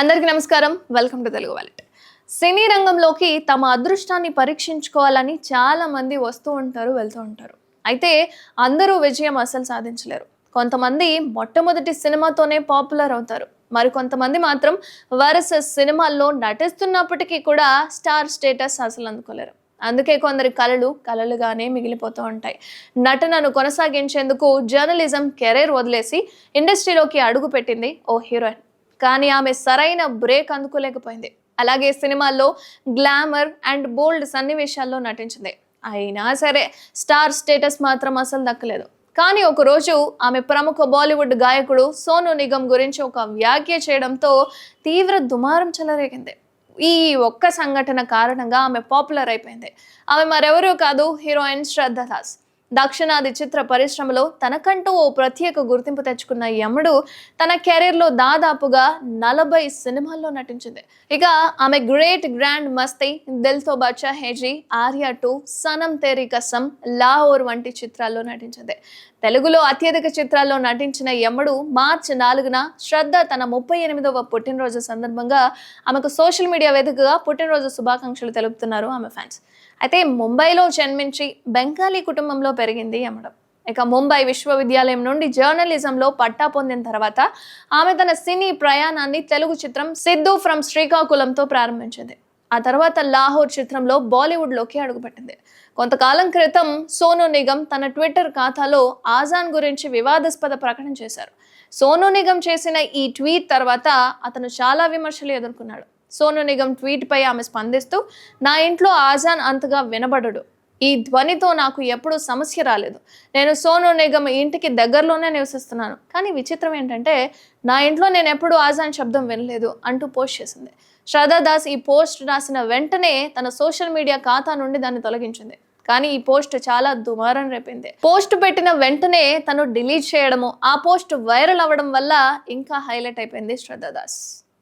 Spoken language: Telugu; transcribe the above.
అందరికీ నమస్కారం. Welcome to Telugu wallet. Cine రంగంలోకి తమ అదృష్టాన్ని పరీక్షించుకోవాలని చాలా మంది వస్తూ ఉంటారు వెళ్తూ ఉంటారు. అయితే అందరూ విజయం అసలు సాధించలేరు. కొంతమంది మొట్టమొదటి సినిమాతోనే పాపులర్ అవుతారు. మరి కొంతమంది మాత్రం వరుస సినిమాల్లో నటిస్తున్నప్పటికీ కూడా స్టార్ స్టేటస్ అసలు అందుకోలేరు. అందుకే కొందరి కళలు కళలుగానే మిగిలిపోతూ ఉంటాయి. నటనను కొనసాగించేందుకు జర్నలిజం కెరీర్ వదిలేసి ఇండస్ట్రీలోకి అడుగు పెట్టింది ఓ హీరోయిన్. కానీ ఆమె సరైన బ్రేక్ అందుకోలేకపోయింది. అలాగే సినిమాల్లో గ్లామర్ అండ్ బోల్డ్ సన్నివేశాల్లో నటించింది. అయినా సరే స్టార్ స్టేటస్ మాత్రం అసలు దక్కలేదు. కానీ ఒకరోజు ఆమె ప్రముఖ బాలీవుడ్ గాయకుడు సోను నిగమ్ గురించి ఒక వ్యాఖ్య చేయడంతో తీవ్ర దుమారం చెలరేగింది. ఈ ఒక్క సంఘటన కారణంగా ఆమె పాపులర్ అయిపోయింది. ఆమె మరెవరూ కాదు హీరోయిన్ శ్రద్ధ దాస్. దక్షిణాది చిత్ర పరిశ్రమలో తనకంటూ ఓ ప్రత్యేక గుర్తింపు తెచ్చుకున్న యముడు తన కెరీర్లో దాదాపుగా నలభై సినిమాల్లో నటించింది. ఇక ఆమె great grand Masti Dil To Bachcha Hai Ji Arya two Sanam Teri Kasam Lahore వంటి చిత్రాల్లో నటించింది. తెలుగులో అత్యధిక చిత్రాల్లో నటించిన యముడు మార్చి నాలుగున శ్రద్ధ తన ముప్పై ఎనిమిదవ పుట్టినరోజు సందర్భంగా ఆమెకు సోషల్ మీడియా వేదికగా పుట్టినరోజు శుభాకాంక్షలు తెలుపుతున్నారు ఆమె ఫ్యాన్స్. అయితే ముంబైలో జన్మించి బెంగాలీ కుటుంబంలో పెరిగింది అమ్మడం ఇక ముంబై విశ్వవిద్యాలయం నుండి జర్నలిజంలో పట్టా పొందిన తర్వాత ఆమె తన సినీ ప్రయాణాన్ని తెలుగు చిత్రం సిద్ధు ఫ్రమ్ శ్రీకాకుళంతో ప్రారంభించింది. ఆ తర్వాత లాహోర్ చిత్రంలో బాలీవుడ్లోకి అడుగుపెట్టింది. కొంతకాలం క్రితం సోను నిగమ్ తన ట్విట్టర్ ఖాతాలో ఆజాన్ గురించి వివాదాస్పద ప్రకటన చేశారు. సోను నిగమ్ చేసిన ఈ ట్వీట్ తర్వాత అతను చాలా విమర్శలు ఎదుర్కొన్నాడు. సోను నిగమ్ ట్వీట్పై ఆమె స్పందిస్తూ నా ఇంట్లో ఆజాన్ అంతగా వినబడడు. ఈ ధ్వనితో నాకు ఎప్పుడూ సమస్య రాలేదు. నేను సోను నిగమ్ ఇంటికి దగ్గరలోనే నివసిస్తున్నాను. కానీ విచిత్రం ఏంటంటే నా ఇంట్లో నేను ఎప్పుడూ ఆజాన్ శబ్దం వినలేదు అంటూ పోస్ట్ చేసింది. శ్రద్ధా దాస్ ఈ పోస్ట్ రాసిన వెంటనే తన సోషల్ మీడియా ఖాతా నుండి దాన్ని తొలగించింది. కానీ ఈ పోస్ట్ చాలా దుమారం రేపింది. పోస్ట్ పెట్టిన వెంటనే తను డిలీట్ చేయడము ఆ పోస్ట్ వైరల్ అవ్వడం వల్ల ఇంకా హైలైట్ అయిపోయింది శ్రద్ధా దాస్.